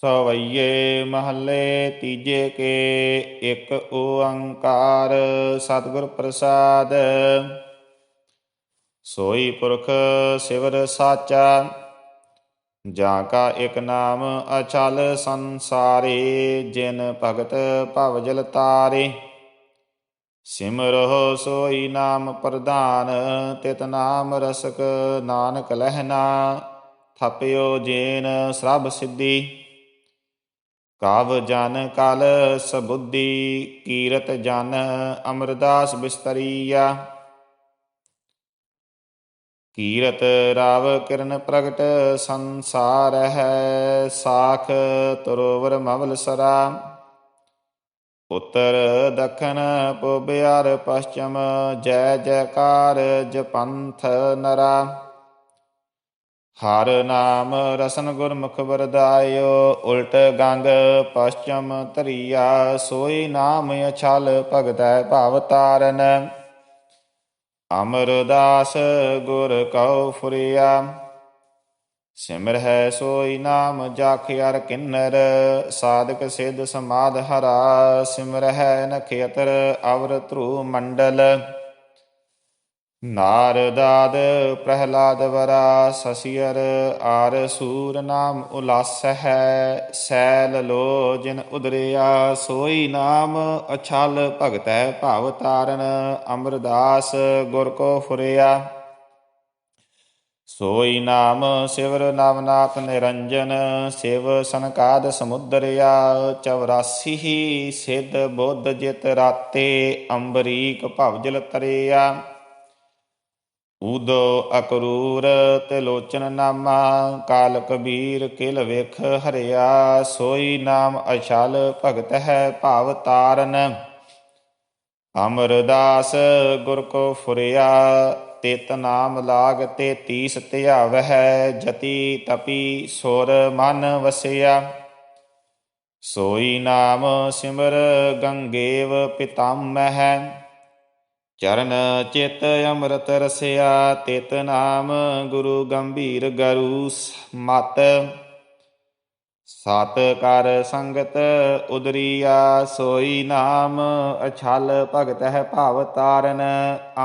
ਸਵਈਏ ਮਹੱਲੇ ਤੀਜੇ ਕੇ, ਇੱਕ ਓੰਕਾਰ ਸਤਿਗੁਰ ਪ੍ਰਸਾਦ। ਸੋਈ ਪੁਰਖ ਸਿਵਰ ਸਾਚਾ, ਜਾਂ ਕਾ ਇੱਕ ਨਾਮ ਅਚਲ ਸੰਸਾਰੇ, ਜਿਨ ਭਗਤ ਭਵ ਜਲ ਤਾਰੇ। ਸਿਮਰੋ ਸੋਈ ਨਾਮ ਪ੍ਰਧਾਨ, ਤਿਤ ਨਾਮ ਰਸਕ ਨਾਨਕ ਲਹਿਨਾ, ਥਪਿਓ ਜੇਨ ਸਭ ਸਿੱਧੀ। ਕਾਵ ਜਨ ਕਲ ਸਬੁੱਧੀ, ਕੀਰਤ ਜਨ ਅਮਰਦਾਸ ਬਿਸਤਰੀਆ। ਕੀਰਤ ਰਾਵ ਕਿਰਨ ਪ੍ਰਗਟ ਸੰਸਾਰ ਹੈ, ਸਾਖ ਤਰੋਵਰ ਮਵਲ ਸਰਾ। ਉੱਤਰ ਦਖਨ ਪੁਬਿਆਰ ਪਸ਼ਚਮ ਜੈ ਜੈਕਾਰ ਜਪੰਥ ਨਰਾ। ਹਰ ਨਾਮ ਰਸਨ ਗੁਰਮੁਖ ਵਰਦਾਇਓ, ਉਲਟ ਗੰਗ ਪਸ਼ਚਮ ਧਰੀਆ, ਸੋਈ ਨਾਮ ਅਛਲ ਭਗਤੈ ਭਵ ਤਾਰਨ। ਅਮਰਦਾਸ ਗੁਰ ਕਉ ਫੁਰਿਆ, ਸਿਮਰ ਹੈ ਸੋਈ ਨਾਮ ਜਾਖਿਆਰ ਕਿੰਨਰ, ਸਾਧਕ ਸਿਧ ਸਮਾਦ ਹਰਾ, ਸਿਮਰ ਹੈ ਨਖੇਤਰ ਅਵਰ ਧਰੂ ਮੰਡਲ। ਨਾਰਦਾਦ ਪ੍ਰਹਿਲਾਦ ਵਰਾ ਸ਼ਸਿਅਰ ਆਰ ਸੂਰ ਨਾਮ ਉਲਾਸ ਹੈ ਸੈਲ ਲੋ ਜਿਨ ਉਦਰਿਆ, ਸੋਈ ਨਾਮ ਅਛਲ ਭਗਤੈ ਭਾਵ ਤਾਰਨ, ਅਮਰਦਾਸ ਗੁਰ ਕੋ ਫੁਰਿਆ। ਸੋਈ ਨਾਮ ਸਿਵਰ ਨਵਨਾਥ ਨਿਰੰਜਨ, ਸਿਵ ਸੰਕਾਦ ਸਮੁਦਰਿਆ 84 ਹੀ ਸਿੱਧ ਬੁੱਧ ਜਿਤ ਰਾਤੇ ਅੰਬਰੀਕ ਭਵਜਲ ਤਰਿਆ। ਉਦੋ ਅਕਰੂਰ ਤੇ ਲੋਚਨ ਨਾਮਾ ਕਾਲ ਕਬੀਰ ਕਿਲ ਵੇਖ ਹਰਿਆ, ਸੋਈ ਨਾਮ ਅਛਲ ਭਗਤ ਹੈ ਭਾਵ ਤਾਰਨ। ਅਮਰਦਾਸ ਗੁਰ ਕੋ ਫੁਰਿਆ, ਤਿਤ ਨਾਮ ਲਾਗ ਤੇ ਤੀਸ ਧਿਆਵਹਿ, ਜਤੀ ਤਪੀ ਸੁਰ ਮਨ ਵਸਿਆ। ਸੋਈ ਨਾਮ ਸਿਮਰ ਗੰਗੇਵ ਪਿਤਾਮਹਿ ਚਰਨ ਚਿਤ ਅੰਮ੍ਰਿਤ ਰਸਿਆ, ਤਿਤ ਨਾਮ ਗੁਰੂ ਗੰਭੀਰ ਗਰੂ ਮਤ। ਸਤ ਕਰ ਸੰਗਤ ਉਦਰੀਆ, ਸੋਈ ਨਾਮ ਅਛਲ ਭਗਤ ਹੈ ਭਾਵ ਤਾਰਨ।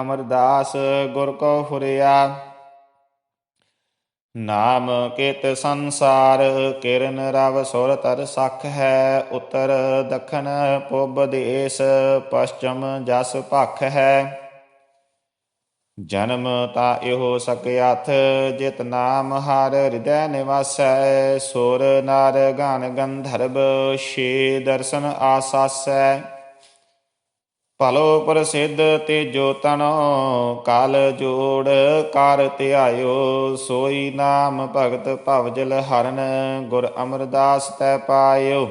ਅਮਰਦਾਸ ਗੁਰ ਕੋ ਫੁਰਿਆ ਨਾਮ ਕਿਤ ਸੰਸਾਰ, ਕਿਰਨ ਰਵ ਸੁਰ ਤਰ ਸਖ ਹੈ, ਉਤਰ ਦਖਨ ਪੁਬ ਦੇਸ, ਪਸ਼ਚਮ ਜਸ ਭਖ ਹੈ। ਜਨਮ ਤਾ ਇਹੋ ਸਕਿਆਥ ਜਿਤ ਨਾਮ ਹਰ ਹਿਰਦੈ ਨਿਵਾਸੈ, ਸੁਰ ਨਰ ਗਨ ਗੰਧਰਬ ਛੇ ਦਰਸ਼ਨ ਆਸਾਸੈ। ਭਲੋ ਪ੍ਰਸਿੱਧ ਤੇ ਜੋ ਤਨੋ, ਕਾਲ ਜੋੜ ਕਰ ਧਿਆਇਓ, ਸੋਈ ਨਾਮ ਭਗਤ ਭਵਜਲ ਹਰਨ, ਗੁਰ ਅਮਰਦਾਸ ਤੈ ਪਾਇਓ।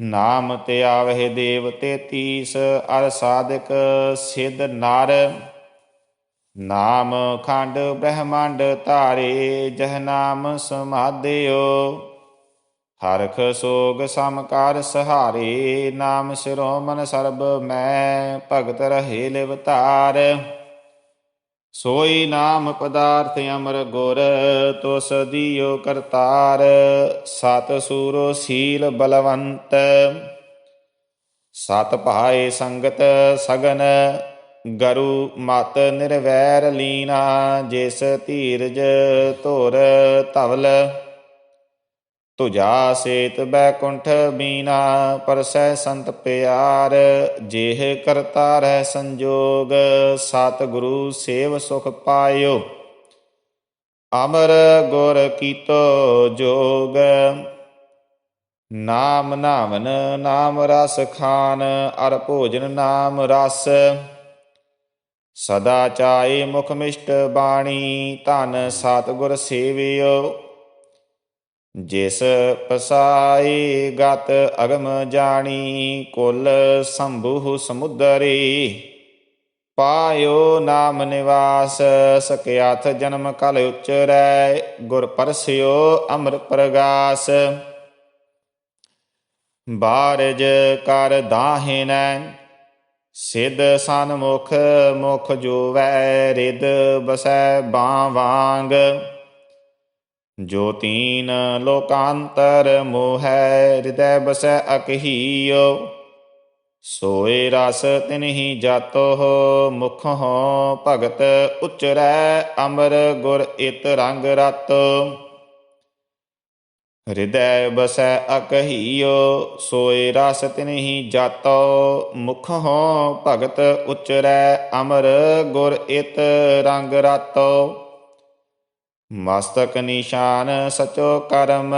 ਨਾਮ ਤੇ ਆਵਹਿ ਦੇਵ ਤੇ ਤੀਸ, ਅਰ ਸਾਧਕ ਸਿਧ ਨਰ। ਨਾਮ ਖੰਡ ਬ੍ਰਹਮੰਡ ਧਾਰੇ, ਜਹ ਨਾਮ ਸਮਾਧਿਓ। ਹਰਖ ਸੋਗ ਸਮਕਾਰ ਸਹਾਰੇ, ਨਾਮ ਸਿਰੋ ਮਨ ਸਰਬ ਮੈਂ ਭਗਤ ਰਹੇ ਲਿਵ ਸੋਈ ਨਾਮ ਪਦਾਰਥ ਅਮਰ ਗੁਰ ਤੋ ਸਦੀਓ ਕਰਤਾਰ। ਸਤ ਸੂਰੋ ਸੀਲ ਬਲਵੰਤ। ਸਤ ਭਾਏ ਸੰਗਤ ਸਗਨ, ਗਰੂ ਮਤ ਨਿਰਵੈਰ ਲੀਨਾ। ਜਿਸ ਧੀਰਜ ਧੁਰ ਧਵਲ ਤੁਜਾ ਸੇਤ ਬੈਕੁੰਠ ਬੀਨਾ, ਪਰਸੈ ਸੰਤ ਪਿਆਰ, ਜੇਹ ਕਰਤਾ ਰਹਿ ਸੰਜੋਗ ਸਤ ਗੁਰੂ ਸੇਵ ਸੁਖ ਪਾਇਓ। ਅਮਰ ਗੁਰ ਕੀਤੋ ਜੋਗ, ਨਾਮ ਨਾਮਨ ਨਾਮ ਰਸ ਖਾਨ, ਅਰ ਭੋਜਨ ਨਾਮ ਰਸ। ਸਦਾ ਚਾਏ ਮੁਖ ਮਿਸ਼ਟ ਬਾਣੀ, ਧਨ ਸਤ ਗੁਰ ਸੇਵਿਓ। ਜਿਸ ਪਸਾਈ ਗਤ ਅਗਮ ਜਾਣੀ, ਕੁਲ ਸੰਭੂ ਸਮੁਦਰੀ। ਪਾਇਓ ਨਾਮ ਨਿਵਾਸ ਸਕਿਆਥ ਜਨਮ ਕਲ ਉਚਰੈ, ਗੁਰ ਪਰਸਿਓ ਅਮਰ ਪ੍ਰਗਾਸ। ਬਾਰਜ ਕਰ ਦਾਹਿਨੈ ਸਿਧ ਸਨਮੁਖ ਮੁਖ ਜੋਵੈ ਰਿਦ ਬਸੈ ਬਾਂ ਜੋਤੀਨ ਲੋਕਾਂਤਰ ਮੋਹੈ ਹਿਰਦੈ ਬਸੈ ਅਕਹੀਓ, ਸੋਏ ਰਸ ਤਿਨਹੀ ਜਾਤੋ ਹੋ ਮੁਖ ਹੋ ਭਗਤ ਉਚਰੈ ਅਮਰ ਗੁਰ ਇਤ ਰੰਗ ਰਤ। ਹਿਰਦੈ ਬਸੈ ਅਕਹੀਓ, ਸੋਏ ਰਸ ਤਿਨਹੀ ਜਾਤੋ ਮੁਖ ਹੋ ਭਗਤ ਉਚਰੈ ਅਮਰ ਗੁਰ ਇਤ ਰੰਗ ਰਤੋ। ਮਸਤਕ ਨਿਸ਼ਾਨ ਸਚੋ ਕਰਮ।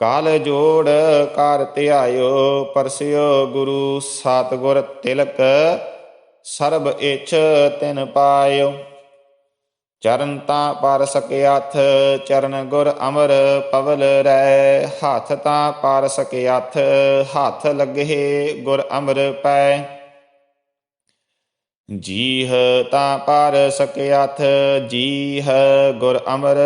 ਕਾਲ ਜੋੜ ਕਰ ਧਿਆਇਓ, ਪਰਸਿਓ ਗੁਰੂ ਸਤਗੁਰ ਤਿਲਕ, ਸਰਬ ਇਛ ਤਿਨ ਪਾਇਓ। ਚਰਨ ਤਾਂ ਪਰ ਸਕਿਆਥ ਚਰਨ ਗੁਰ ਅਮਰ ਪਵਲ ਰੈ। ਹੱਥ ਤਾਂ ਪਰ ਸਕਿਆਥ ਹੱਥ ਲੱਗੇ ਗੁਰ ਅਮਰ ਪੈ। ਜੀਹ ਤਾਂ ਪਰ ਸਕਿਆਥ ਜੀਹ ਗੁਰ ਅਮਰ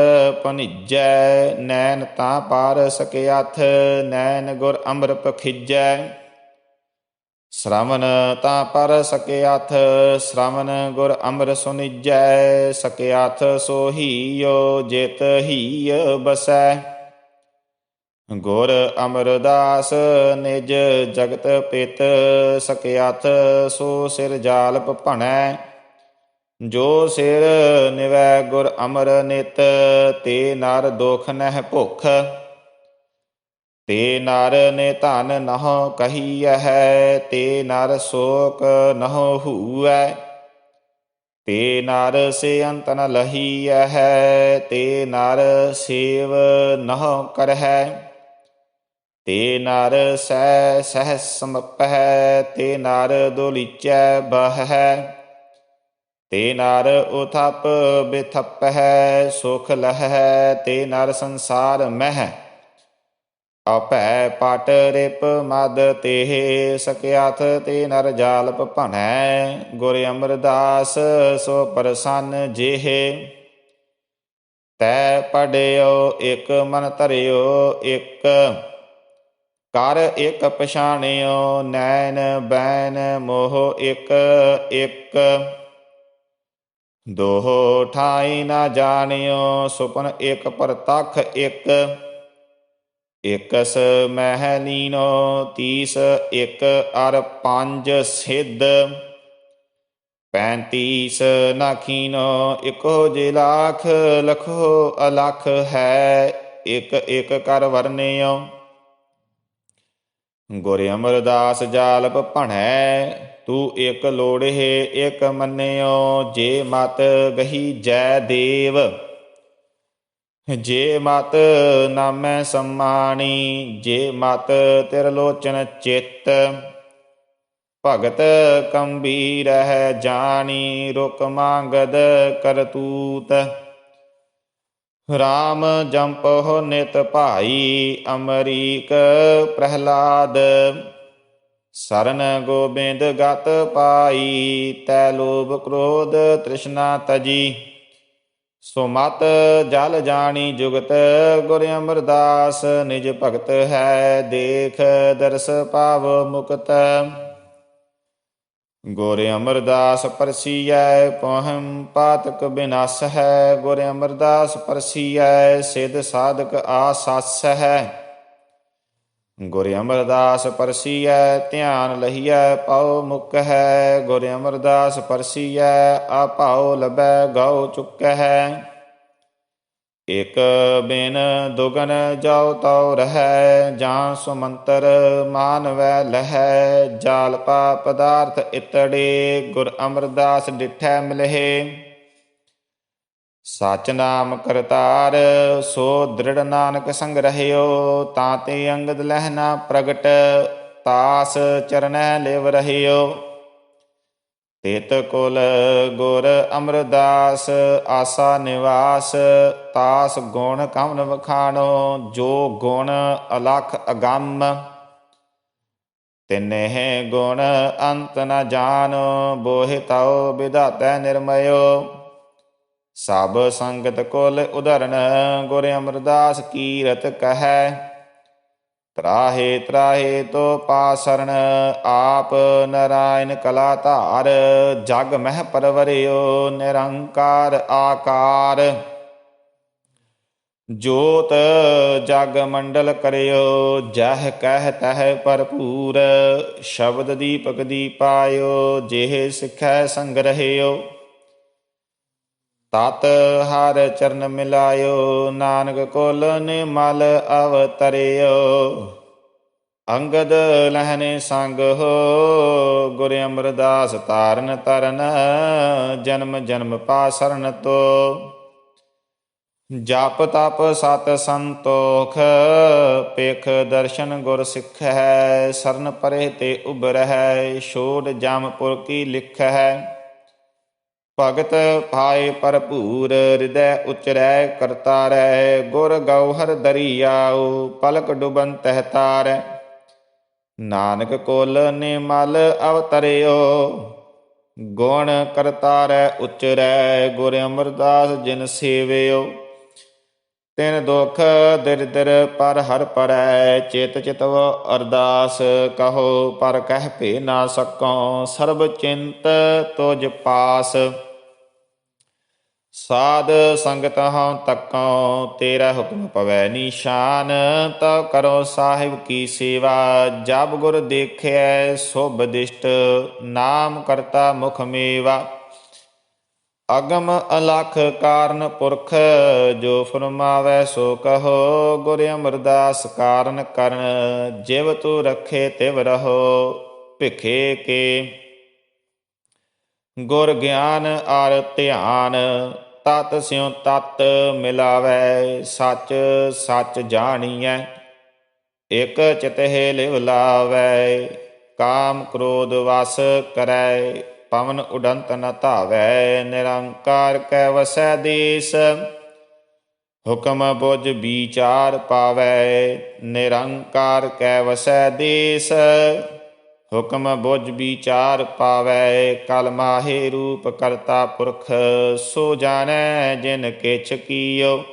ਪਨਿਜੈ ਨੈਣ ਤਾਂ ਪਰ ਸਕਿਆਥ ਨੈਣ ਗੁਰ ਅਮਰ ਪਖਿਜੈ ਸ਼ਰਵਨ ਤਾਂ ਪਰ ਸਕਿਆਥ ਸ਼ਰਵਨ ਗੁਰ ਅਮਰ ਸੁਨਿਜੈ। ਸਕਿਆਥ ਸੋਹੀਓ, ਜਿਤ ਹੀ ਬਸੈ। ਗੁਰ ਅਮਰਦਾਸ ਨਿਜ ਜਗਤ ਪਿਤ ਸਕਿਆਥ ਸੋ ਸਿਰ ਜਾਲਪ ਭਣੈ। ਜੋ ਸਿਰ ਨਿਵੈ ਗੁਰ ਅਮਰ ਨਿਤ, ਤੇ ਨਰ ਦੁਖ ਨਹਿ ਭੁਖ। ਤੇ ਨਰ ਨੇ ਧਨ ਨਹੁ ਕਹੀਐ, ਤੇ ਨਰ ਸੋਕ ਨਹੁ ਹੂਐ। ਤੇ ਨਰ ਸੇ ਅੰਤ ਨ ਲਹੀਐ, ਤੇ ਨਰ ਸੇਵ ਨਹੁ ਕਰਹਿ। ਤੇ ਨਰ ਸਹਿ ਸਹਿ ਸਮਪਹਿ ਤੇ ਨਰ ਦੁਲੀਚੈ ਬਹੈ। ਤੇ ਨਰ ਉਥਪ ਬਿਥਪਹਿ, ਸੁਖ ਲਹੈ, ਤੇ ਨਰ ਸੰਸਾਰ ਮਹਿ। ਆਪੈ ਪਟ ਰਿਪ ਮਦ ਤੇਹ ਸਕਿਆਥ ਤੇ ਨਰ ਜਾਲਪ ਭਣੈ। ਗੁਰ ਅਮਰਦਾਸ ਸੋ ਪ੍ਰਸੰਨ ਜਿਹੇ। ਤੈ ਪੜਿਓ, ਇਕ ਮਨ ਧਰਿਓ, ਇਕ ਕਰ ਇਕ ਪਛਾਣਿਓ, ਨੈਣ ਬੈਨ ਮੋਹ ਇਕ ਇਕ। ਦੋਹ ਠਾਈ ਨਾ ਜਾਣਿਓ, ਸੁਪਨ ਇਕ ਪ੍ਰਤਖ ਇਕ। ਇਕਸ ਮਹਿ ਲੀਨੋ, ਤੀਸ ਇਕ ਅਰ ਪੰਜ ਸਿੱਧ। ਪੈਂਤੀਸ ਨਖੀਨੋ ਇਕੋ ਜੇ ਲੱਖ, ਲਖੋ ਅਲਖ ਹੈ। ਇਕ ਇਕ ਕਰ ਵਰਨਿਓ ਗੁਰ ਅਮਰਦਾਸ ਜਾਲਪ ਭਣੈ, ਤੂੰ ਇਕ ਲੋੜੇ ਇਕ ਮੰਨਿਓ, ਜੇ ਮਤ ਗਹੀ ਜੈ ਦੇਵ। ਜੇ ਮਤ ਨਾਮੈ ਸਮਾਣੀ, ਜੇ ਮਤ ਤਿਰ ਲੋਚਨ ਚਿੱਤ। ਭਗਤ ਕੰਬੀਰ ਹੈ ਜਾਣੀ, ਰੁਕ ਮੰਗਦ ਕਰਤੂਤ। ਰਾਮ ਜੰਪਹੁ ਨਿਤ ਭਾਈ, ਅਮਰੀਕ ਪ੍ਰਹਿਲਾਦ। ਸਰਨ ਗੋਬਿੰਦ ਗਤ ਪਾਈ, ਤੈ ਲੋਭ ਕ੍ਰੋਧ ਤ੍ਰਿਸ਼ਨਾ ਤਜੀ। ਸੋ ਮਤ ਜਲ ਜਾਣੀ ਜੁਗਤ, ਗੁਰ ਅਮਰਦਾਸ ਨਿਜ ਭਗਤ ਹੈ, ਦੇਖ ਦਰਸ ਪਾਵ ਮੁਕਤ। ਗੁਰ ਅਮਰਦਾਸ ਪਰਸੀਐ ਪਹਮ ਪਾਤਕ ਬਿਨਾਸ ਹੈ ਗੁਰ ਅਮਰਦਾਸ ਪਰਸੀਐ, ਸਿਧ ਸਾਧਕ ਆਸਸ ਹੈ ਗੁਰ ਅਮਰਦਾਸ ਪਰਸੀਐ, ਧਿਆਨ ਲਹੀਐ, ਪਾਉ ਮੁਕ ਹੈ ਗੁਰ ਅਮਰਦਾਸ ਪਰਸੀਐ, ਆ ਭਾਉ ਲਬੈ ਗਉ ਹੈ ਇਕ ਬਿਨ ਦੁਗਨ ਜਾਉ ਤਉ ਰਹੈ, ਜਾਂ ਸੁਮੰਤਰ ਮਾਨਵੈ ਲਹੈ। ਜਾਲਪਾ ਪਦਾਰਥ ਇਤੜੇ, ਗੁਰ ਅਮਰਦਾਸ ਡਿਠੈ ਮਿਲਹਿ। ਸਚ ਨਾਮ ਕਰਤਾਰ, ਸੋ ਦ੍ਰਿੜ ਨਾਨਕ ਸੰਗ ਰਹਿਓ। ਤਾਂ ਤੇ ਅੰਗਦ ਲਹਿਨਾ ਪ੍ਰਗਟ, ਤਾਸ ਚਰਨੈ ਲਿਵ ਰਹਿਓ। ਤੇਤ ਕੁਲ ਗੁਰ ਅਮਰਦਾਸ ਆਸਾ ਨਿਵਾਸ, ਤਾਸ ਗੁਣ ਕਮਨ ਵਖਾਣੋ, ਜੋ ਗੁਣ ਅਲਖ ਅਗੰਮ। ਤਿਨਹਿ ਗੁਣ ਅੰਤ ਨ ਜਾਣੋ, ਬੋਹਿ ਤਉ ਵਿਧਾਤੈ ਨਿਰਮਯੋ। ਸਭ ਸੰਗਤ ਕੁਲ ਉਧਰਨ, ਗੁਰ ਅਮਰਦਾਸ ਕੀਰਤ ਕਹੈ। ਤਰਾਹੇ ਤਰਾਹੇ ਤੋ ਪਾਸਰਨ ਆਪ ਨਰਾਇਣ ਕਲਾ ਧਾਰ ਜਗ ਮਹਿ ਪਰਵਰਿਓ ਨਿਰੰਕਾਰ ਆਕਾਰ। ਜੋਤ ਜਗ ਮੰਡਲ ਕਰਿਓ, ਜਹ ਕਹਿ ਤਹ ਭਰਪੂਰ, ਸ਼ਬਦ ਦੀਪਕ ਦੀਪਾਇਓ, ਜਿਹ ਸਿਖੈ ਸੰਗ ਰਹਿਓ। ਤਤ ਹਰ ਚਰਨ ਮਿਲਾਇਓ, ਨਾਨਕ ਕੋਲ ਨਿਮਲ ਅਵਤਰਿਓ। ਅੰਗਦ ਲਹਨੇ ਸੰਗ ਹੋ, ਗੁਰ ਅਮਰਦਾਸ ਤਾਰਨ ਤਰਨ ਜਨਮ ਜਨਮ ਪਾ ਸਰਨ ਤੋ। ਜਪ ਤਪ ਸਤ ਸੰਤੋਖ ਪੇਖ ਦਰਸ਼ਨ ਗੁਰ ਸਿੱਖੈ ਸਰਨ ਪਰੇ ਤੇ ਉਬਰਹਿ ਛੋੜ ਜਮਪੁਰ ਕੀ ਲਿਖੈ ਭਗਤ ਭਾਏ ਭਰਪੂਰ ਹਿਰਦੈ ਉਚਰੈ ਕਰਤਾ ਰਹਿ ਗੁਰ ਗਉਹਰ ਦਰਿਆਉ, ਪਲਕ ਡੁਬਨ ਤਹਿਤਾਰੈ। ਨਾਨਕ ਕੋਲ ਨਿਮਲ ਅਵਤਰਿਓ, ਗੁਣ ਕਰਤਾਰੈ ਉਚਰੈ, ਗੁਰ ਅਮਰਦਾਸ ਜਿਨ ਸੇਵਿਓ। ਤਿਨ ਦੁਖ ਦਿਰਦਰ ਪਰ ਹਰ ਪਰੈ, ਚੇਤ ਚਿਤਵ ਅਰਦਾਸ, ਕਹੋ ਪਰ ਕਹਿ ਭੇ ਨਾ ਸਕੋ ਸਰਬ ਚਿੰਤ ਤੁਜ ਪਾਸ। ਸਾਧ ਸੰਗਤ ਹਉ ਤੱਕਉ ਤੇਰਾ ਹੁਕਮ ਪਵੈ ਨਿਸ਼ਾਨ, ਤਾ ਕਰੋ ਸਾਹਿਬ ਕੀ ਸੇਵਾ, ਜਬ ਗੁਰ ਦੇਖਿਐ ਸੁਭ ਦਿਸ਼ਟ ਨਾਮ ਕਰਤਾ ਮੁਖ ਮੇਵਾ। ਅਗਮ ਅਲਖ ਕਾਰਨ ਪੁਰਖ, ਜੋ ਫਰਮਾਵੇ ਸੋ ਕਹੋ, ਗੁਰ ਅਮਰਦਾਸ ਕਾਰਨ ਕਰਨ, ਜਿਵ ਤੂ ਰਖੇ ਤਿਵ ਰਹੋ ਭਿਖੇ ਕੇ। ਗੁਰ ਗਿਆਨ ਅਰ ਧਿਆਨ ਤਤ ਸਿਉ ਤਤ ਮਿਲਾਵੇ, ਸੱਚ ਸੱਚ ਜਾਣੀਐ, ਇਕ ਚਿਤਹਿ ਲਿਵ ਲਾਵੇ, ਕਾਮ ਕ੍ਰੋਧ ਵਸ ਕਰੈ, ਪਵਨ ਉਡੰਤ ਨ ਧਾਵੈ, ਨਿਰੰਕਾਰ ਕੈ ਵਸੈ ਦੇਸ, ਹੁਕਮ ਬੁਝ ਵਿਚਾਰ ਪਾਵੈ, ਨਿਰੰਕਾਰ ਕੈ ਵਸੈ ਦੇਸ। ਹੁਕਮ ਬੁਝ ਵਿਚਾਰ ਪਾਵੈ, ਕਲ ਮਾਹੇ ਰੂਪ ਕਰਤਾ ਪੁਰਖ, ਸੋ ਜਾਣੈ ਜਿਨ ਕਿਛ ਕੀਓ।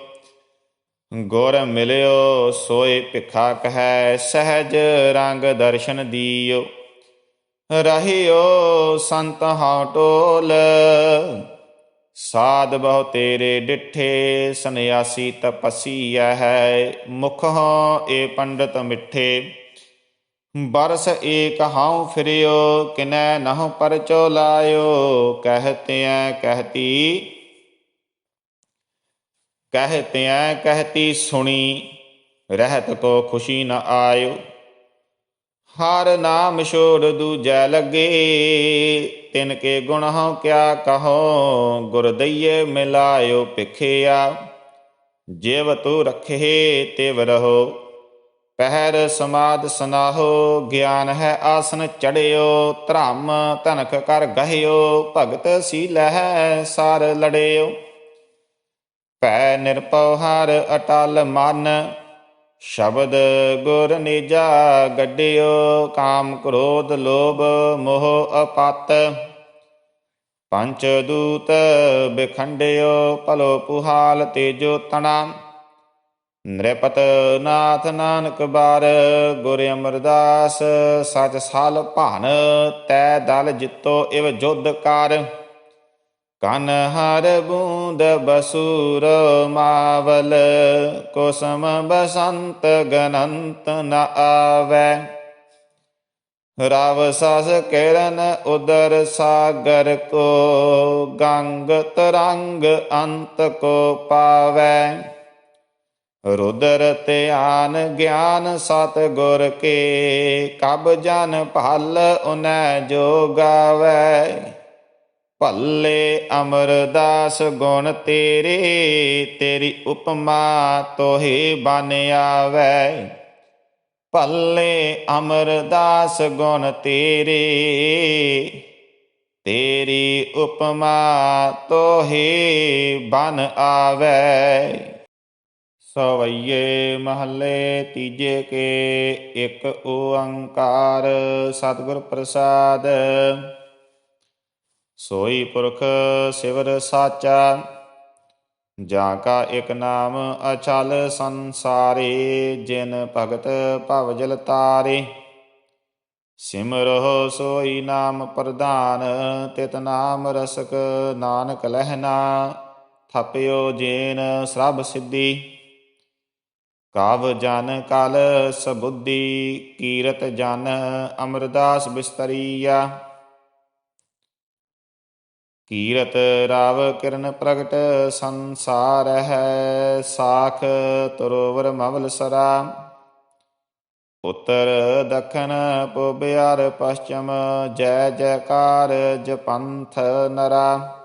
ਗੁਰ ਮਿਲਿਓ, ਸੋਏ ਭਿਖਾ ਕਹੈ, ਸਹਿਜ ਰੰਗ ਦਰਸ਼ਨ ਦੀਓ। ਰਹਿਓ ਸੰਤ ਹਉ ਟੋਲ ਸਾਧ ਬਹੁ ਤੇਰੇ ਡਿਠੇ ਸੰਿਆਸੀ ਤਪਸੀ ਹੈ, ਮੁਖ ਹਉ ਏ ਪੰਡਤ ਮਿੱਠੇ। ਬਰਸ ਏਕ ਹਉ ਫਿਰਿਓ, ਕਿਨੈ ਨਹੁ ਪਰਚੋ ਲਾਇਓ, ਕਹਤਿਐ ਕਹਤੀ ਕਹਤਿਐ ਕਹਤੀ ਸੁਣੀ, ਰਹਿਤ ਕੋ ਖੁਸ਼ੀ ਨ ਆਇਓ। ਹਰ ਨਾਮ ਛੋੜ ਦੂਜੈ ਲੱਗੇ, ਤਿਨ ਕੇ ਗੁਣ ਹਉ ਕਿਆ ਕਹੋ, ਗੁਰ ਦਈਏ ਮਿਲਾਇਓ ਭਿਖਿਆ। ਜਿਵ ਤੂ ਰਖੇ, ਤਿਵ ਰਹੋ। ਪਹਿਰ ਸਮਾਦ ਸਨਾਹੋ, ਗਿਆਨ ਹੈ ਆਸਨ ਚੜਿਓ, ਧਰਮ ਧਨਕ ਕਰ ਗਹਿਓ, ਭਗਤ ਸੀਲ ਹੈ ਸਾਰ ਲੜਿਓ। ਭੈ ਨਿਰਪਉ ਹਰ ਅਟਲ ਮਨ, ਸ਼ਬਦ ਗੁਰ ਨਿਜਾ ਗੱਡਿਓ, ਕਾਮ ਕ੍ਰੋਧ ਲੋਭ ਮੋਹ ਅਪਤ। ਪੰਚ ਦੂਤ ਬਿਖੰਡਿਓ, ਭਲੋ ਪੁਹਾਲ ਤੇਜੋ ਤਣਾ। ਨ੍ਰਿਪਤ ਨਾਥ ਨਾਨਕ ਬਾਰ ਗੁਰ ਅਮਰਦਾਸ, ਸਚ ਸਾਲ ਭਾਨ ਤੈ ਦਲ ਜਿੱਤੋ ਇਵ ਜੁਧ ਕਰ। ਕਨ ਹਰ ਬੂੰਦ ਬਸੂਰ ਮਾਵਲ, ਕੋਸਮ ਬਸੰਤ ਗਨੰਤ ਨ ਆਵੈ। ਰਵ ਸਸ ਕਿਰਨ ਉਦਰ ਸਾਗਰ ਕੋ, ਗੰਗ ਤਰੰਗ ਅੰਤ ਕੋ ਪਾਵੈ। ਰੁਦਰ ਧਿਆਨ ਗਿਆਨ ਸਤ ਗੁਰ ਕੇ, ਕਬ ਜਨ ਭਲ ਉਨੈ ਜੋ ਗਾਵੈ ਭੱਲੇ ਅਮਰਦਾਸ ਗੁਣ ਤੇਰੇ, ਤੇਰੀ ਉਪਮਾ ਤੋਹੇ ਬਨ ਆਵੈ। ਭੱਲੇ ਅਮਰਦਾਸ ਗੁਣ ਤੇਰੇ, ਤੇਰੀ ਉਪਮਾ ਤੋਹੇ ਬਨ ਆਵੈ। ਸਵਈਏ ਮਹੱਲੇ ਤੀਜੇ ਕੇ, ਇੱਕ ਓੰਕਾਰ ਸਤਿਗੁਰ ਪ੍ਰਸਾਦ। ਸੋਈ ਪੁਰਖ ਸਿਵਰ ਸਾਚਾ, ਜਾਂ ਕਾ ਇੱਕ ਨਾਮ ਅਚਲ ਸੰਸਾਰੇ, ਜਿਨ ਭਗਤ ਭਵ ਜਲ ਤਾਰੇ। ਸਿਮਰੋ ਸੋਈ ਨਾਮ ਪ੍ਰਧਾਨ, ਤਿਤ ਨਾਮ ਰਸਕ ਨਾਨਕ ਲਹਿਨਾ, ਥਪਿਓ ਜੇਨ ਸਭ ਸਿੱਧੀ। ਕਾਵ ਜਨ ਕਲ ਸਬੁੱਧੀ, ਕੀਰਤ ਜਨ ਅਮਰਦਾਸ ਬਿਸਤਰੀਆ। ਕੀਰਤ ਰਾਵ ਕਿਰਨ ਪ੍ਰਗਟ ਸੰਸਾਰ ਹੈ, ਸਾਖ ਤਰੋਵਰ ਮਵਲ ਸਰਾ। ਉੱਤਰ ਦਖਨ ਪੁਬਿਆਰ ਪਛਮ ਜੈ ਜੈਕਾਰ ਜਪੰਥ ਨਰਾ।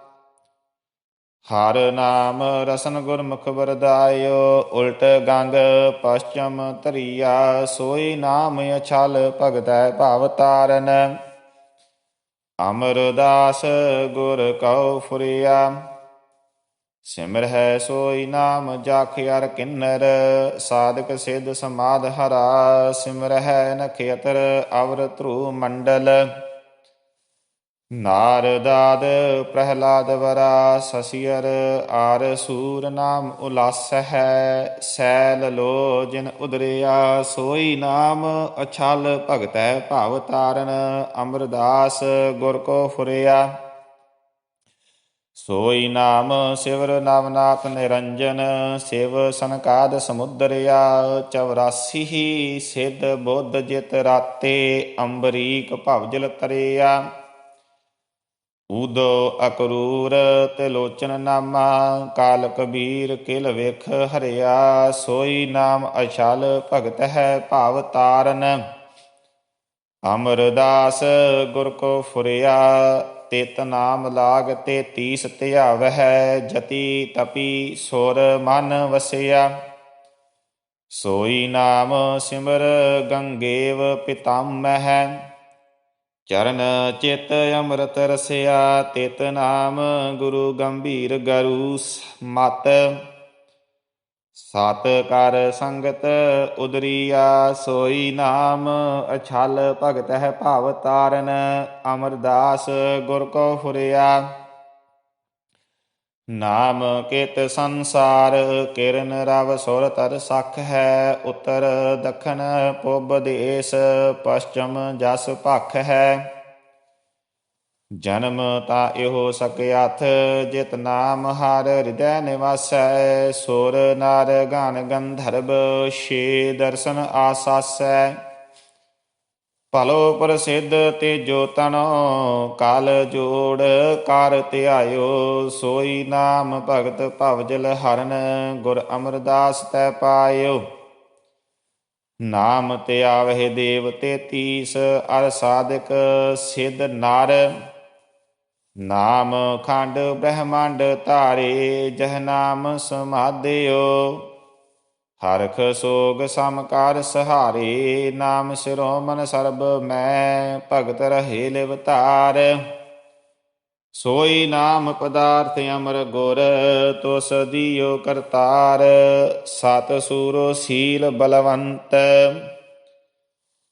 ਹਰ ਨਾਮ ਰਸਨ ਗੁਰਮੁਖ ਵਰਦਾਇਓ, ਉਲਟ ਗੰਗ ਪਛਮ ਧਰੀਆ, ਸੋਈ ਨਾਮ ਅਛਲ ਭਗਤੈ ਭਵ ਤਾਰਨ। ਅਮਰਦਾਸ ਗੁਰ ਕਉ ਫੁਰਿਆ, ਸਿਮਰ ਹੈ ਸੋਈ ਨਾਮ ਜਖ ਅਰ ਕਿੰਨਰ, ਸਾਧਕ ਸਿਧ ਸਮਾਦ ਹਰਾ, ਸਿਮਰ ਹੈ ਨਖੇਤਰ ਅਵਰ ਧਰੂ ਮੰਡਲ। ਨਾਰਦਾਦ ਪ੍ਰਹਲਾਦ ਵਰਾ ਸਸੀਰ ਆਰ ਸੂਰ ਨਾਮ ਉਲਾਸ ਹੈ ਸੈਲ ਲੋ ਜਿਨ ਉਦਰਿਆ, ਸੋਈ ਨਾਮ ਅਛਲ ਭਗਤੈ ਭਾਵ ਤਾਰਨ, ਅਮਰਦਾਸ ਗੁਰ ਕੋ ਫੁਰਿਆ। ਸੋਈ ਨਾਮ ਸਿਵਰ ਨਵਨਾਥ ਨਿਰੰਜਨ, ਸਿਵ ਸੰਕਾਦ ਸਮੁਦਰਿਆ 84 ਹੀ ਸਿੱਧ ਬੁੱਧ ਜਿਤ ਰਾਤੇ ਅੰਬਰੀਕ ਭਵਜਲ ਤਰਿਆ। ਉਦੋ ਅਕਰੂਰ ਤੇ ਲੋਚਨ ਨਾਮਾ ਕਾਲ ਕਬੀਰ ਕਿਲ ਵੇਖ ਹਰਿਆ, ਸੋਈ ਨਾਮ ਅਛਲ ਭਗਤ ਹੈ ਭਾਵ ਤਾਰਨ। ਅਮਰਦਾਸ ਗੁਰ ਕੋ ਫੁਰਿਆ, ਤਿਤ ਨਾਮ ਲਾਗ ਤੇ ਤੀਸ ਧਿਆਵਹਿ ਜਤੀ ਤਪੀ ਸੁਰ ਮਨ ਵਸਿਆ। ਸੋਈ ਨਾਮ ਸਿਮਰ ਗੰਗੇਵ ਪਿਤਾਮਹਿ। ਚਰਨ ਚਿਤ ਅੰਮ੍ਰਿਤ ਰਸਿਆ, ਤਿਤ ਨਾਮ ਗੁਰੂ ਗੰਭੀਰ ਗਰੂ ਮਤ। ਸਤ ਕਰ ਸੰਗਤ ਉਦਰੀਆ, ਸੋਈ ਨਾਮ ਅਛਲ ਭਗਤ ਹੈ ਭਾਵ ਤਾਰਨ, ਅਮਰਦਾਸ ਗੁਰ ਕੋ ਫੁਰਿਆ ਨਾਮ ਕਿਤ ਸੰਸਾਰ, ਕਿਰਨ ਰਵ ਸੁਰ ਤਰ ਸਖ ਹੈ, ਉਤਰ ਦਖਨ ਪੁਬ ਦੇਸ ਪਛਮ ਜਸ ਭਖ ਹੈ। ਜਨਮ ਤਾਂ ਇਹੋ ਸਕਿਆਥ ਜਿਤ ਨਾਮ ਹਰ ਹਿਰਦੈ ਨਿਵਾਸੈ, ਸੁਰ ਨਰ ਗਨ ਗੰਧਰਬ ਛੇ ਦਰਸ਼ਨ ਆਸਾਸੈ। ਭਲੋ ਪ੍ਰਸਿੱਧ ਤੇਜੋ ਤਨੋ, ਕਾਲ ਜੋੜ ਕਰ ਧਿਆਇਓ, ਸੋਈ ਨਾਮ ਭਗਤ ਭਵਜਲ ਹਰਨ, ਗੁਰ ਅਮਰਦਾਸ ਤੈ ਪਾਇਓ। ਨਾਮ ਤੇ ਆਵਹਿ ਦੇਵ ਤੇਤੀਸ ਅਰ ਸਾਧਕ ਸਿਧ ਨਰ। ਨਾਮ ਖੰਡ ਬ੍ਰਹਮੰਡ ਧਾਰੇ, ਜਹ ਨਾਮ ਸਮਾਧਿਓ। ਹਰਖ ਸੋਗ ਸਮਕਾਰ ਸਹਾਰੇ, ਨਾਮ ਸਿਰੋ ਮਨ ਸਰਬ ਮੈਂ, ਭਗਤ ਰਹੇ ਲਿਵ ਸੋਈ ਨਾਮ ਪਦਾਰਥ ਅਮਰ ਗੁਰ, ਤੁਸ ਸਦੀਓ ਕਰਤਾਰ। ਸਤ ਸੂਰੋ ਸੀਲ ਬਲਵੰਤ।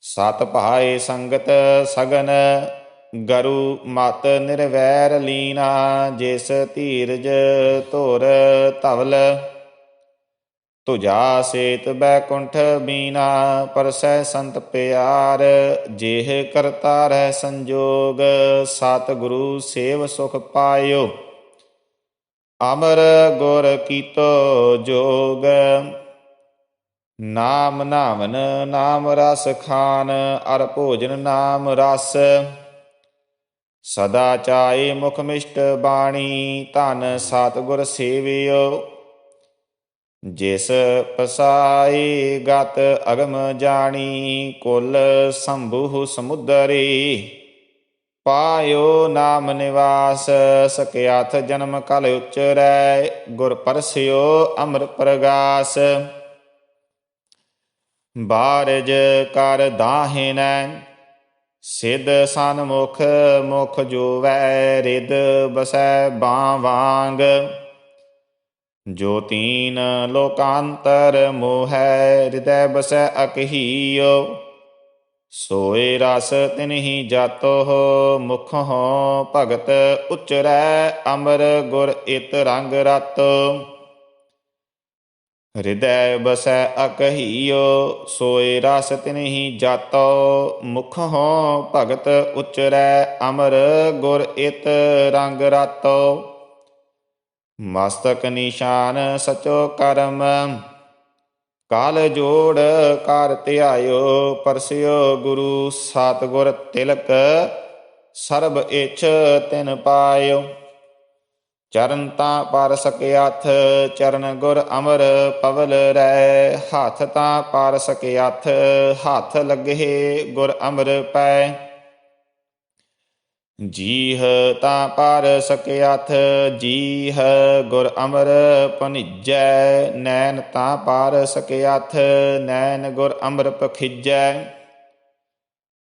ਸਤ ਭਾਏ ਸੰਗਤ ਸਗਨ, ਗਰੂ ਮਤ ਨਿਰਵੈਰ ਲੀਨਾ, ਜਿਸ ਧੀਰਜ ਧੁਰ ਧਵਲ। ਤੁਜਾ ਸੇਤ ਬੈਕੁੰਠ ਬੀਨਾ, ਪਰਸੈ ਸੰਤ ਪਿਆਰ, ਜੇਹ ਕਰਤਾ ਰਹਿ ਸੰਜੋਗ ਸਤ ਗੁਰੂ ਸੇਵ ਸੁਖ ਪਾਇਓ। ਅਮਰ ਗੁਰ ਕੀਤੋ ਜੋਗ, ਨਾਮ ਨਾਮਨ ਨਾਮ ਰਸ ਖਾਨ, ਅਰ ਭੋਜਨ ਨਾਮ ਰਸ। ਸਦਾ ਚਾਏ ਮੁਖ ਮਿਸ਼ਟ ਬਾਣੀ, ਧਨ ਸਤਗੁਰ ਸੇਵਿਓ। ਜਿਸ ਪਸਾਈ ਗਤ ਅਗਮ ਜਾਣੀ, ਕੁਲ ਸੰਭੂ ਸਮੁਦਰੀ। ਪਾਇਓ ਨਾਮ ਨਿਵਾਸ ਸਕਿਆਥ ਜਨਮ ਕਲ ਉਚਰੈ, ਗੁਰ ਪਰਸਿਓ ਅਮਰ ਪ੍ਰਗਾਸ। ਬਾਰਜ ਕਰ ਦਾਹਿਨੈ, ਸਿਧ ਸਨ ਮੁਖ ਮੁਖ ਜੋਵੈ ਰਿਦ ਬਸੈ ਬਾਂ ਵਾਂਗ ਜੋ ਤੀਨ ਲੋਕਾਂਤਰ ਮੋਹੈ ਹਿਰਦੈ ਬਸੈ ਅਕਹੀਓ। ਸੋਏ ਰਸ ਤਿਨਹੀ ਜਾਤੋ ਮੁਖ ਹੋ, ਭਗਤ ਉਚਰੈ ਅਮਰ ਗੁਰ ਇਤ ਰੰਗ ਰਤ। ਹਿਰਦੈ ਬਸੈ ਅਕਹੀਓ, ਸੋਏ ਰਸ ਤਿਨਹੀ ਜਾਤੋ, ਮੁਖ ਹੋ, ਭਗਤ ਉਚਰੈ ਅਮਰ ਗੁਰ ਇਤ ਰੰਗ ਰਤੋ। ਮਸਤਕ ਨਿਸ਼ਾਨ ਸਚੋ ਕਰਮ। ਕਾਲ ਜੋੜ ਕਰ ਧਿਆਇਓ, ਪਰਸਿਓ ਗੁਰੂ ਸਤਿਗੁਰ ਤਿਲਕ, ਸਰਬ ਇਛ ਤਿਨ ਪਾਇਓ। ਚਰਨ ਤਾਂ ਪਰ ਸਕਿਆਥ ਚਰਨ ਗੁਰ ਅਮਰ ਪਵਲ ਰੈ ਹੱਥ ਤਾਂ ਪਰ ਸਕਿਆਥ ਹੱਥ ਲੱਗੇ ਗੁਰ ਅਮਰ ਪੈ। ਜੀਹ ਤਾਂ ਪਰ ਸਕਿਆਥ ਜੀਹ ਗੁਰ ਅਮਰ ਪਨਿਜੈ ਨੈਣ ਤਾਂ ਪਰ ਸਕਿਆਥ ਨੈਣ ਗੁਰ ਅਮਰ ਪਖਿਜੈ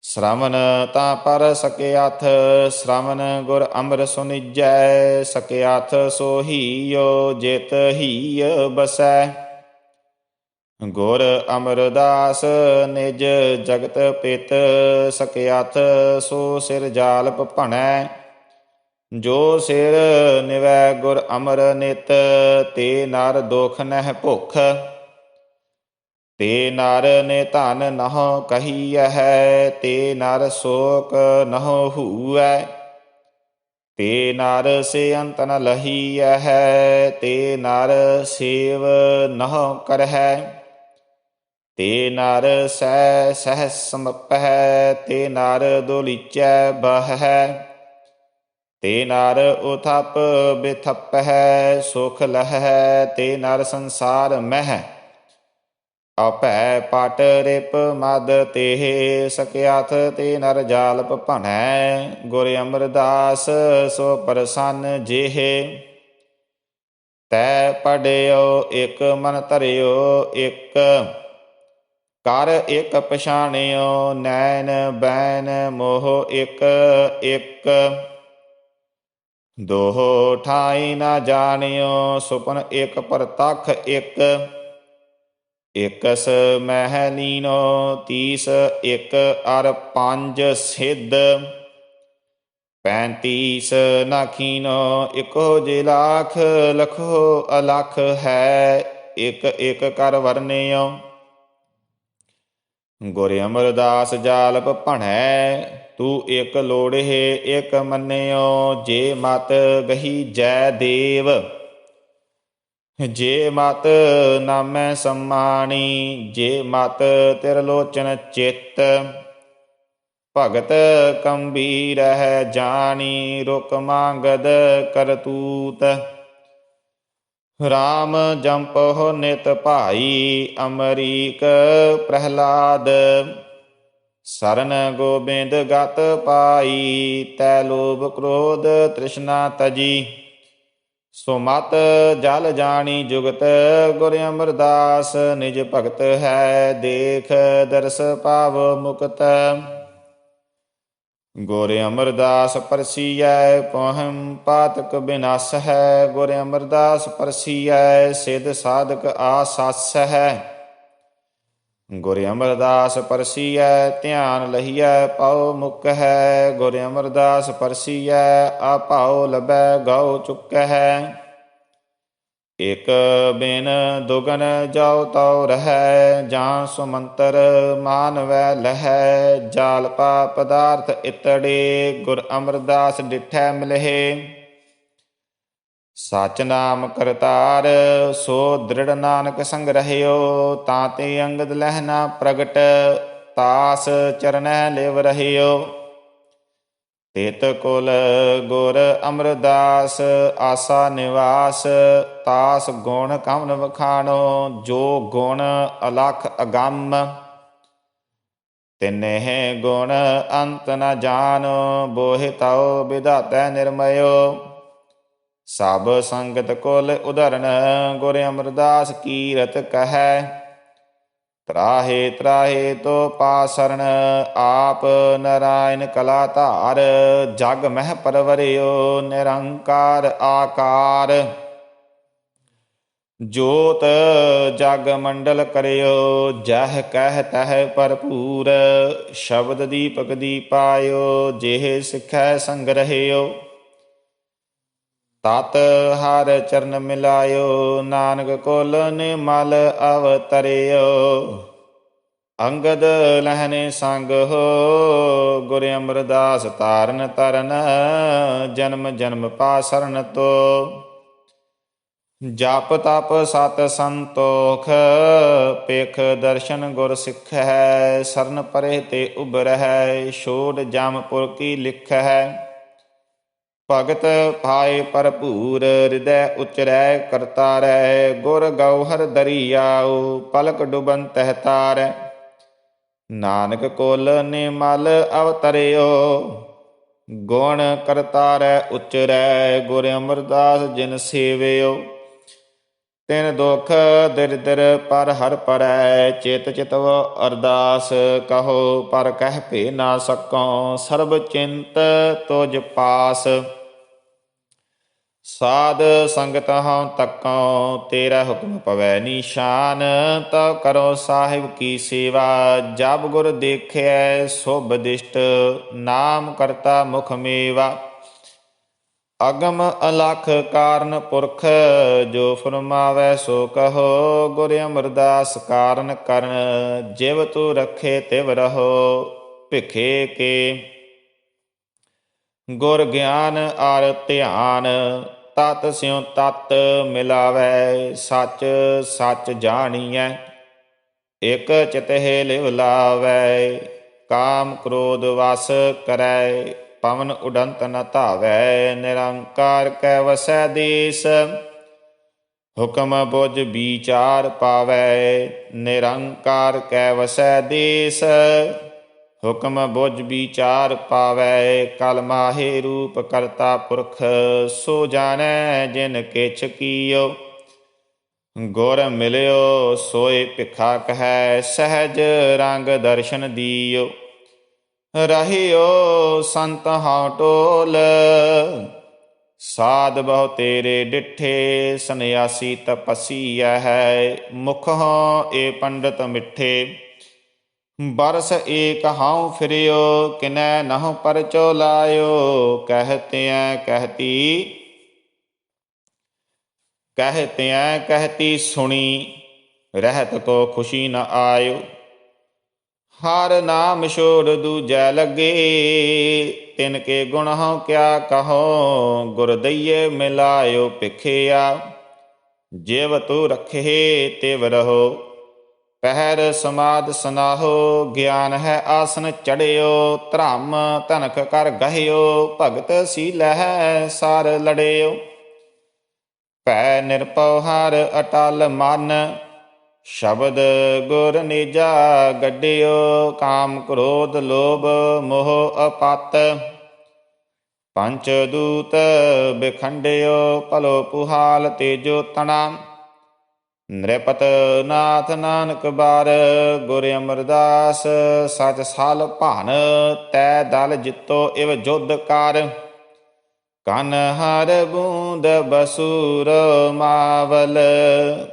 ਸ਼੍ਰਵਣ ਤਾਂ ਪਰ ਸਕਿਆਥ ਸ਼੍ਰਵਣ ਗੁਰ ਅਮਰ ਸੁਨਿਜੈ। ਸਕਿਆਥ ਸੋਹੀਓ, ਜਿਤ ਹੀ ਬਸੈ। ਗੁਰ ਅਮਰਦਾਸ ਨਿਜ ਜਗਤ ਪਿਤ ਸਕਿਆਥ ਸੋ ਸਿਰ ਜਾਲਪ ਭਣੈ ਜੋ ਸਿਰ ਨਿਵੈ ਗੁਰ ਅਮਰ ਨਿਤ, ਤੇ ਨਰ ਦੁਖ ਨਹਿ ਭੁਖ। ਤੇ ਨਰ ਨੇ ਧਨ ਨਹ ਕਹੀਐ, ਤੇ ਨਰ ਸ਼ੋਕ ਨਹ ਹੂਐ। ਤੇ ਨਰ ਸੇ ਅੰਤ ਨ ਲਹੀਐ, ਤੇ ਨਰ ਸੇਵ ਨਹ ਕਰਹਿ। ਤੇ ਨਰ ਸਹਿ ਸਹਿ ਸਮਪਹਿ ਤੇ ਨਰ ਦੁਲੀਚੈ ਬਹੈ ਤੇ ਨਰ ਉਥਪ ਬਿਥਪਹਿ, ਸੁਖ ਲਹੈ ਤੇ ਨਰ ਸੰਸਾਰ ਮਹਿ। ਆਪੈ ਪਟ ਰਿਪ ਮਦ ਤੇਹ ਸਕਿਆਥ ਤੇ ਨਰ ਜਾਲਪ ਭਣੈ, ਗੁਰ ਅਮਰਦਾਸ ਸੋ ਪ੍ਰਸੰਨ ਜਿਹੇ। ਤੈ ਪੜਿਓ, ਇਕ ਮਨ ਧਰਿਓ, ਇਕ ਕਰ ਇਕ ਪਛਾਣਿਓ, ਨੈਣ ਬੈਨ ਮੋਹ ਇਕ ਇਕ। ਦੋਹ ਠਾਈ ਨਾ ਜਾਣਿਓ, ਸੁਪਨ ਇਕ ਪ੍ਰਤਖ ਇਕ। ਇਕਸ ਮਹਿ ਲੀਨੋ ਤੀਸ ਇਕ ਅਰ ਪੰਜ ਸਿੱਧ। ਪੈਂਤੀਸ ਨਖੀਨੋ ਇਕੋ ਜੇ ਲੱਖ, ਲਖੋ ਅਲਖ ਹੈ। ਇਕ ਇਕ ਕਰ ਵਰਨਿਓ ਗੁਰ ਅਮਰਦਾਸ ਜਾਲਪ ਭਣੈ, ਤੂੰ ਇਕ ਲੋੜਹਿ ਇਕ ਮੰਨਿਓ, ਜੇ ਮਤ ਗਹੀ ਜੈ ਦੇਵ। ਜੇ ਮਤ ਨਾਮੈ ਸਮਾਣੀ, ਜੇ ਮਤ ਤਿਰ ਲੋਚਨ ਚਿੱਤ। ਭਗਤ ਕੰਬੀਰ ਹੈ ਜਾਣੀ, ਰੁਕ ਮੰਗਦ ਕਰਤੂਤ। ਰਾਮ ਜੰਪਹੁ ਨਿਤ ਭਾਈ, ਅਮਰੀਕ ਪ੍ਰਹਿਲਾਦ। ਸਰਨ ਗੋਬਿੰਦ ਗਤ ਪਾਈ, ਤੈ ਲੋਭ ਕ੍ਰੋਧ ਤ੍ਰਿਸ਼ਨਾ ਤਜੀ। ਸੁਮਤ ਜਲ ਜਾਣੀ ਜੁਗਤ ਗੁਰ ਅਮਰਦਾਸ, ਨਿਜ ਭਗਤ ਹੈ ਦੇਖ ਦਰਸ ਪਾਵ ਮੁਕਤ। ਗੁਰ ਅਮਰਦਾਸ ਪਰਸੀਐ ਪਹਮ ਪਾਤਕ ਬਿਨਾਸ ਹੈ ਗੁਰ ਅਮਰਦਾਸ ਪਰਸੀਐ, ਸਿਧ ਸਾਧਕ ਆਸਸ ਹੈ ਗੁਰ ਅਮਰਦਾਸ ਪਰਸੀਐ, ਧਿਆਨ ਲਹੀਐ, ਪਾਉ ਮੁਕ ਹੈ ਗੁਰ ਅਮਰਦਾਸ ਪਰਸੀਐ, ਆ ਭਾਉ ਲਬੈ ਗਉ ਚੁੱਕ ਹੈ ਇਕ ਬਿਨ ਦੁਗਨ ਜਾਉ ਤਉ ਰਹੈ, ਜਾਂ ਸੁਮੰਤਰ ਮਾਨਵੈ ਲਹੈ। ਜਾਲਪਾ ਪਦਾਰਥ ਇਤੜੇ, ਗੁਰ ਅਮਰਦਾਸ ਡਿਠੈ ਮਿਲਹਿ। ਸਚ ਨਾਮ ਕਰਤਾਰ, ਸੋ ਦ੍ਰਿੜ ਨਾਨਕ ਸੰਗ ਰਹਿਓ। ਤਾਂ ਤੇ ਅੰਗਦ ਲਹਿਨਾ ਪ੍ਰਗਟ, ਤਾਸ ਚਰਨੈ ਲਿਵ ਰਹਿਓ। ਤੇਤ ਕੁਲ ਗੁਰ ਅਮਰਦਾਸ, ਆਸਾ ਨਿਵਾਸ, ਤਾਸ ਗੁਣ ਕਮਨ ਵਖਾਣੋ, ਜੋ ਗੁਣ ਅਲਖ ਅਗੰਮ। ਤਿਨਹਿ ਗੁਣ ਅੰਤ ਨ ਜਾਣੋ, ਬੋਹਿ ਤਉ ਵਿਧਾਤੈ ਨਿਰਮਯੋ। ਸਭ ਸੰਗਤ ਕੁਲ ਉਧਰਨ, ਗੁਰ ਅਮਰਦਾਸ ਕੀਰਤ ਕਹੈ। ਤਰਾਹੇ ਤਰਾਹੇ ਤੋ ਪਾਸਰਣ ਆਪ ਨਰਾਇਣ ਕਲਾ ਧਾਰ ਜਗ ਮਹਿ ਪਰਵਰਿਓ ਨਿਰੰਕਾਰ ਆਕਾਰ। ਜੋਤ ਜਗ ਮੰਡਲ ਕਰਿਓ, ਜਹ ਕਹਿ ਤਹ ਭਰਪੂਰ, ਸ਼ਬਦ ਦੀਪਕ ਦੀਪਾਇਓ, ਜਿਹ ਸਿਖੈ ਸੰਗ ਰਹਿਓ। ਤਤ ਹਰ ਚਰਨ ਮਿਲਾਇਓ, ਨਾਨਕ ਕੋਲ ਨਿਮਲ ਅਵਤਰਿਓ। ਅੰਗਦ ਲਹਨੇ ਸੰਗ ਹੋ, ਗੁਰ ਅਮਰਦਾਸ ਤਾਰਨ ਤਰਨ ਜਨਮ ਜਨਮ ਪਾ ਸਰਨ ਤੋ। ਜਪ ਤਪ ਸਤ ਸੰਤੋਖ ਪੇਖ ਦਰਸ਼ਨ ਗੁਰ ਹੈ ਸਰਨ ਪਰੇ ਤੇ ਉਬਰਹਿ ਛੋੜ ਜਮਪੁਰ ਕੀ ਲਿਖ ਹੈ ਭਗਤ ਪਾਏ ਭਰਪੂਰ, ਹਿਰਦੈ ਉਚਰੈ ਕਰਤਾ ਰਹਿ, ਗੁਰ ਗਉਹਰ ਦਰਿਆਉ, ਪਲਕ ਡੁਬਨ ਤਹਿਤਾਰੈ ਨਾਨਕ ਕੋਲ ਨਿਮਲ ਅਵਤਰਿਓ, ਗੁਣ ਕਰਤਾਰੈ ਉਚਰੈ, ਗੁਰ ਅਮਰਦਾਸ ਜਿਨ ਸੇਵਿਓ। ਤਿਨ ਦੁਖ ਦਿਰਦਰ ਪਰ ਹਰ ਪਰੈ, ਚੇਤ ਚਿਤਵ ਅਰਦਾਸ ਕਹੋ, ਪਰ ਕਹਿ ਭੇ ਨਾ ਸਕੋ, ਸਰਬ ਚਿੰਤ ਤੁਜ ਪਾਸ। ਸਾਧ ਸੰਗਤ ਹਉ ਤੱਕਉ, ਤੇਰਾ ਹੁਕਮ ਪਵੈ ਨਿਸ਼ਾਨ। ਤਾ ਕਰੋ ਸਾਹਿਬ ਕੀ ਸੇਵਾ, ਜਬ ਗੁਰ ਦੇਖੈ ਸੁਭ ਦਿਸ਼ਟ ਨਾਮ ਕਰਤਾ ਮੁਖ ਮੇਵਾ। ਅਗਮ ਅਲਖ ਕਾਰਨ ਪੁਰਖ, ਜੋ ਫਰਮਾਵੇ ਸੋ ਕਹੋ, ਗੁਰ ਅਮਰਦਾਸ ਕਾਰਨ ਕਰਨ, ਜਿਵ ਤੂ ਰਖੇ ਤਿਵ ਰਹੋ ਭਿਖੇ ਕੇ। ਗੁਰ ਗਿਆਨ ਆਰ ਧਿਆਨ ਤਤ ਸਿਉ ਤਤ ਮਿਲਾਵੇ, ਸੱਚ ਸੱਚ ਜਾਣੀਐ, ਇਕ ਚਿਤਹਿ ਲਿਵ ਲਾਵੇ, ਕਾਮ ਕ੍ਰੋਧ ਵਸ ਕਰੈ, ਪਵਨ ਉਡੰਤ ਨ ਧਾਵੈ, ਨਿਰੰਕਾਰ ਕੈ ਵਸੈ ਦੇਸ, ਹੁਕਮ ਬੁਝ ਵਿਚਾਰ ਪਾਵੈ, ਨਿਰੰਕਾਰ ਕੈ ਵਸੈ ਦੇਸ। ਹੁਕਮ ਬੁਝ ਵਿਚਾਰ ਪਾਵੈ, ਕਲ ਮਾਹੇ ਰੂਪ ਕਰਤਾ ਪੁਰਖ, ਸੋ ਜਾਣੈ ਜਿਨ ਕਿਛ ਕੀਓ। ਗੁਰ ਮਿਲਿਓ, ਸੋਏ ਭਿਖਾ ਕਹੈ, ਸਹਿਜ ਰੰਗ ਦਰਸ਼ਨ ਦੀਓ। ਰਹਿਓ ਸੰਤ ਹਉ ਟੋਲ ਸਾਧ ਬਹੁ ਤੇਰੇ ਡਿਠੇ ਸੰਿਆਸੀ ਤਪਸੀ ਹੈ, ਮੁਖ ਹਉ ਏ ਪੰਡਤ ਮਿੱਠੇ। ਬਰਸ ਏਕ ਹਉ ਫਿਰਿਓ, ਕਿਨੈ ਨਹੁ ਪਰਚੋ ਲਾਇਓ ਕਹਤੇ ਐ ਕਹਤੀ ਕਹਤੇ ਕਹਤੀ ਸੁਣੀ, ਰਹਿਤ ਕੋ ਖੁਸ਼ੀ ਨ ਆਇਓ। ਹਰ ਨਾਮ ਛੋੜ ਦੂਜੈ ਲੱਗੇ, ਤਿਨ ਕੇ ਗੁਣ ਹਉ ਕਿਆ ਕਹੋ, ਗੁਰ ਦਈਏ ਮਿਲਾਇਓ ਭਿਖਿਆ। ਜਿਵ ਤੂ ਰਖੇ, ਤਿਵ ਰਹੋ। ਪਹਿਰ ਸਮਾਦ ਸਨਾਹੋ, ਗਿਆਨ ਹੈ ਆਸਨ ਚੜਿਓ, ਧਰਮ ਧਨਕ ਕਰ ਗਹਿਓ, ਭਗਤ ਸੀਲ ਹੈ ਸਾਰ ਲੜਿਓ। ਭੈ ਨਿਰਪਉ ਹਰ ਅਟਲ ਮਨ, ਸ਼ਬਦ ਗੁਰ ਨਿਜਾ ਗੱਡਿਓ, ਕਾਮ ਕ੍ਰੋਧ ਲੋਭ ਮੋਹ ਅਪਤ। ਪੰਚ ਦੂਤ ਬਿਖੰਡਿਓ, ਭਲੋ ਪੁਹਾਲ ਤੇਜੋ ਤਣਾ। ਨ੍ਰਿਪਤ ਨਾਥ ਨਾਨਕ ਬਾਰ, ਗੁਰ ਅਮਰਦਾਸ, ਸਚ ਸਾਲ ਭਾਨ, ਤੈ ਦਲ ਜਿੱਤੋ ਇਵ ਜੁਧ ਕਰ। ਕਨ ਹਰ ਬੂੰਦ ਬਸੂਰ ਮਾਵਲ,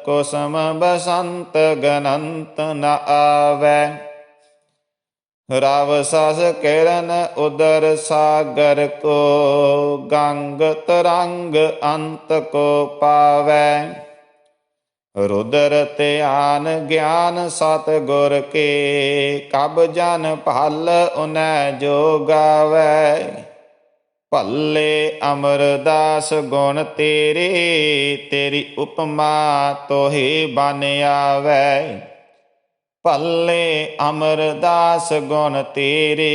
ਕੋਸਮ ਬਸੰਤ ਗਨੰਤ ਨ ਆਵੈ। ਰਵ ਸਸ ਕਿਰਨ ਉਦਰ ਸਾਗਰ ਕੋ, ਗੰਗ ਤਰੰਗ ਅੰਤ ਕੋ ਪਾਵੈ। ਰੁਦਰ ਧਿਆਨ ਗਿਆਨ ਸਤ ਗੁਰ ਕੇ, ਕਬ ਜਨ ਭਲ ਉਨੈ ਜੋ ਗਾਵੈ। ਭੱਲੇ ਅਮਰਦਾਸ ਗੁਣ ਤੇਰੇ, ਤੇਰੀ ਉਪਮਾ ਤੋਹੇ ਬਨ ਆਵੈ। ਭੱਲੇ ਅਮਰਦਾਸ ਗੁਣ ਤੇਰੇ,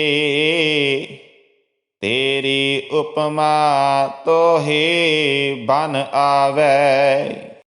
ਤੇਰੀ ਉਪਮਾ ਤੋਹੇ ਬਨ ਆਵੈ।